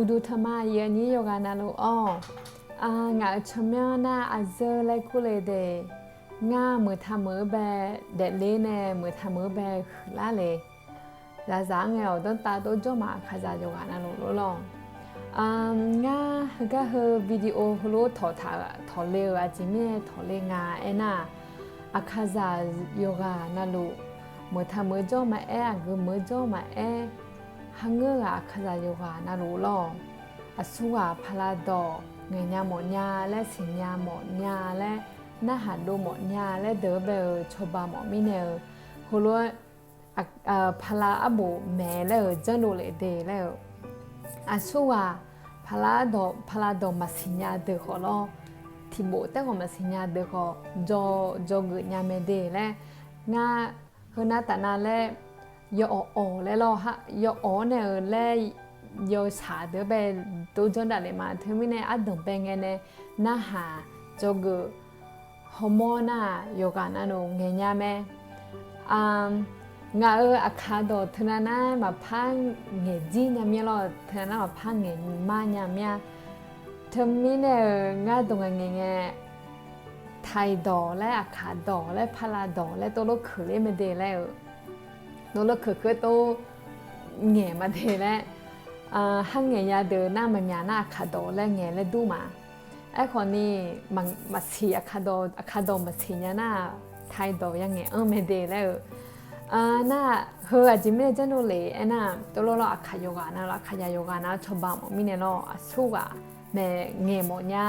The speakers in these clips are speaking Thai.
udu thama ye ni yoga na lo o oh, a nga chamya na a zơ le ku le de nga mu tha mu ba de le ne mu tha mu ba la le la za nga o don ta do jo ma kha za yoga na lo lo lo um nga ga ho video ho lo tho tha tho le wa ji me tho le nga e na a kha za yoga na lo mu tha mu jo ma e a gu mu jo ma e. ฮังเกอร์ก็จาอยู่กันนั่นรู้ล่อะสูับพลาดอเงี้ยหมดเงีและสิ่งเงียหมดเงีและน่าหันดูหมดเงี้ยและเดอเบลชอบมาหมดไม่เนอฮูรู้วนอเอ่อพลาอับบูแม่แล้วจ้าดูเลยเดแล้วอาสู้กับพลาดอพลาดอมาสิยงเงี้ยเดอฮู้ลอที่โบเต่ก็มาสิยงเงี้ยเดอฮู้จอจอกเงี้ยเมเดและวงาคือหน้าตานั่นและยอโอและรอฮะยอโอเนี่ยและยอสาเดือไปตัวจนดัเลยมาถึงมีในอัดดงเป็นไงเนี่ยน่าหาจกฮอร์โมนอะโยกันอันนู้เงี้ยแม่อ่างาเอออาคาโดทนานามาพังเงี้ยจีนยามีรอทนานามาพังเงมาเนี่ยมีเธอมีเนี่ยงาตรงเงี้ยไทยดอและอาคาดอและพลาดอและตัวลูกคือเล่นไม่ได้แล้วน้องๆคือก็ต้องเหมาเทนะอ่าหังเหยยาเดินหน้ามันยาหน้าขัดดอลและเหยและดูมาไอ้คนนี้มันมาเสียขัดดอขัดดอมาเสียหน้าไทยดอยังไงเออไม่ได้แล้วอ่าน่าเฮอจิเม่จะโนเลยไอ้น่ะตัวเราอ่ะขยโยกานนะขยโยกันนะชอบบ้างมีเนาะสู้กันแม่เหโมนญา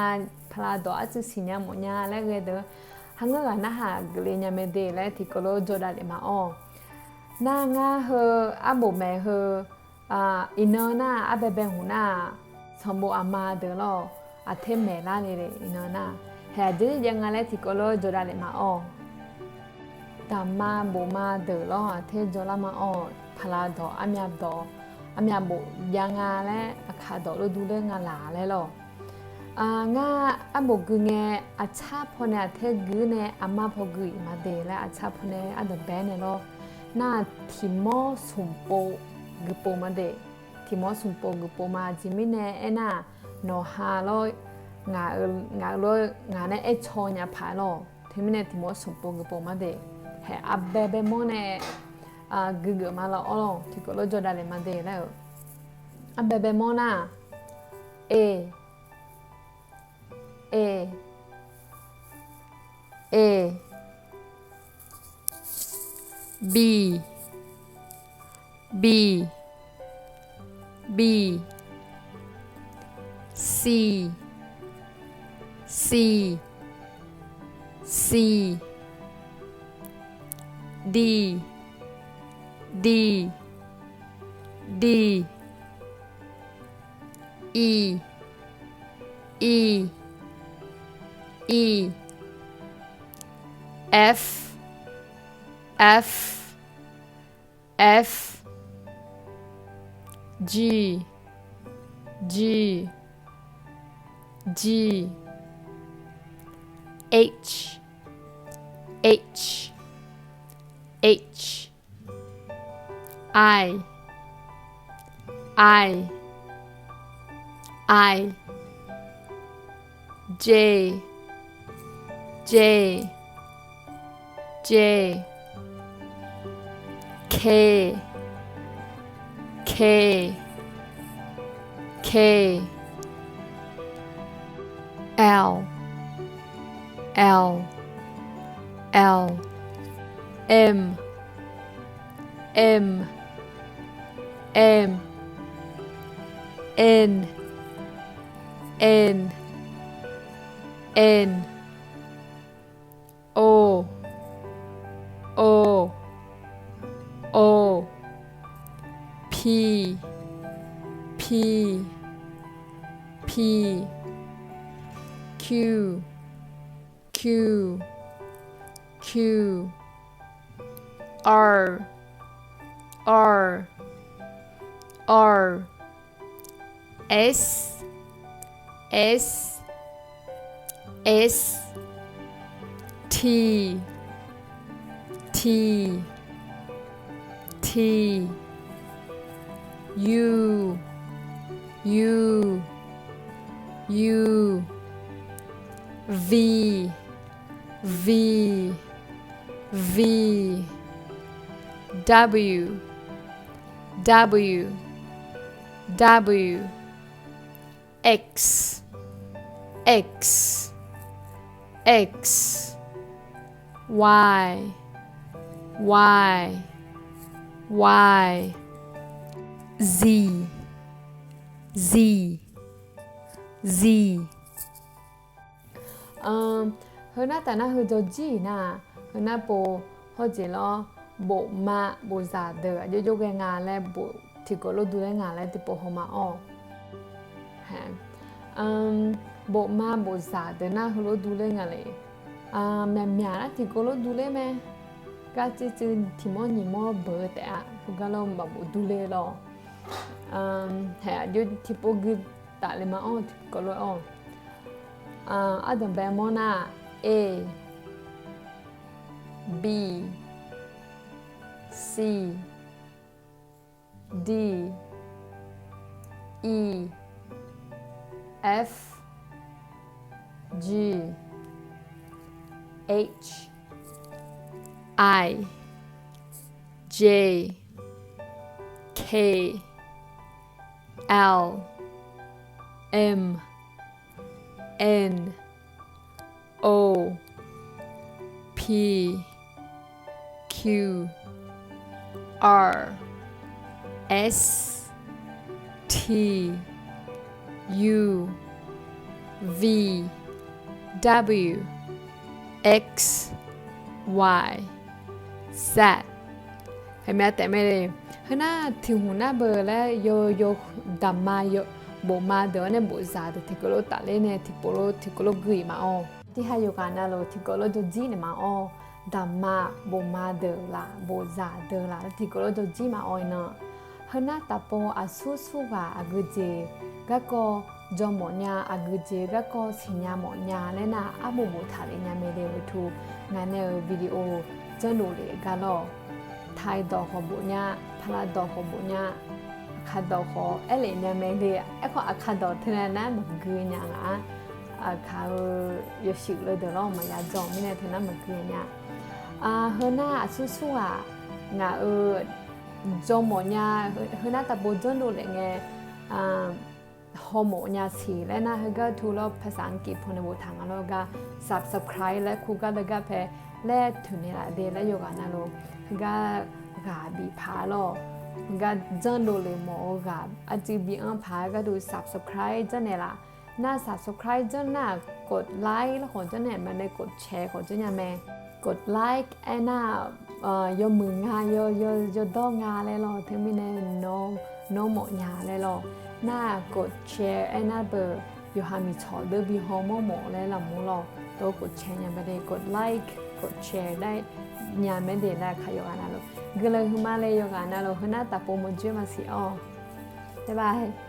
พลาดอ่ะจะสิ่ยโมนญาแล้วก็เด้อฮังเงินนะฮะเรียนยังไม่ได้แล้วที่ก็รู้จดได้มาอ๋อနာငါဟအဘမဲဟအာအင်းနနာအဘဘဟူနာသံဘောအမာဒလောအထမဲလာနေတယ်အင်းနနာဟဲဒီရငါလဲတီကိုလိုဂျိုရာလေမအောင်တမဘောမာဒလောအထဂျိုလာမအောင်ဖလာတော့အမြတ်တော့အမြတ်ဘောရငါလဲအခါတော့လို့ဒူလဲငါလာလဲလောအာငါအဘဂုငဲအချာဖုန်အထဂုနဲ့အမဖဂုမဒေလာအချာဖုန်အဒဘဲနဲ့လော na thimo sumpo gpo ma de thimo sumpo gpo ma jimine ena no ha lo nga nga lo nga na e cho nya pha lo thimine thimo sumpo gpo ma de he abbe be mo ne a gugu ma lo olo thiko lo joda le ma de la abbe be mo na e e e B B B C C C D D D E E E F F F G G G H H H I I I J J J K K K L L L M M M N N N P Q Q Q R R R S S S T T T U U U V V V W W W X X X Y Y Y Z Z sie. ฮน่าแต่น่าฮือโจจีนะฮน่าโปฮอจีล้อบมาบูซาเดอเยอายกงานและบที่ก็รู้ดูได้งานและี่โปฮมาอ๋อฮะอืมบมาบูซาเดอน่าฮือู้ดูได้งานเลยอ่าแม่แม่นะติโกู้ดูได้ไหมก็จะจนทีมอนี่มอเบอร์แต่ฮุก็ะลอมบบดูได้ล้ออืมฮะยอะที่โปกึ da le maot ko lo on a adam ba mo a b c d e f g h i j k l M N O P Q R S T U V W X Y Z ให้แมแต่ไม่เลยหน้าถึงหูหน้าเบอร์และโยโยดัมมาโย bomada né bozada ticolo talene tipolo ticolo guima o ti hayo canalo ticolo do dinema o da ma bomada la bozada la ticolo do dima o na hana tapo asusu ga aguje gako jomonya aguje gako sinya monya le na amomo thale nya me de wutu na ne video ကျွန်တော်တွေကတော့ထိုင်တော်ဟောဘုညာဖလာတော်ဟောဘုညာคาดอคอเอเลนเมเดีเอขออาคาดอเทนนะมักืนยังอ่ะอาคาเยชิเลยเดี๋ยวเรามายาจองไม่ได้เทนะมักืนยังอ่เฮน่าสุสอ่ะงาเออจอมหมอญนี่เฮน่าตะโบจนดูเลยไงอฮอร์โมนยาสีและนะเฮก็ทูลภาษาอังกฤษพนบุทางแล้ก็บสับคล้ายและคูก็เลก็เพและถึงในหลาเดและโยกานาโลเฮก็กาบีพาโลก ga jan ด o le mo g อจ j บีอั n พายก a ดู subscribe จันเนี่ยล่ะ หน้า subscribe จันหน้ากดไลค์แล้วของจันเนี่ยมันได้กดแชร์ของจันยาแม่กดไลค์ไอ้หน้าเอ่อยมืองาโยโยโยดองงาเลยหรอถึงมีแน่น้องน้องหมอยาเลยหรอหน้ากดแชร์ไอ้หน้าเบอร์อยู่หามีชอเดอร์บีฮอมหมอเลยหล่ะมูหรอตัวกดแชร์ยังไม่ได้กดไลค์กดแชร์ได้ยางไม่ได้นได้ค่ยกอันนั้นเลยกเลยคือมาเลยโยกันนนั่แหละคือหน้าตาโปรโมทเจมาสิอ๋อบ๊ายบาย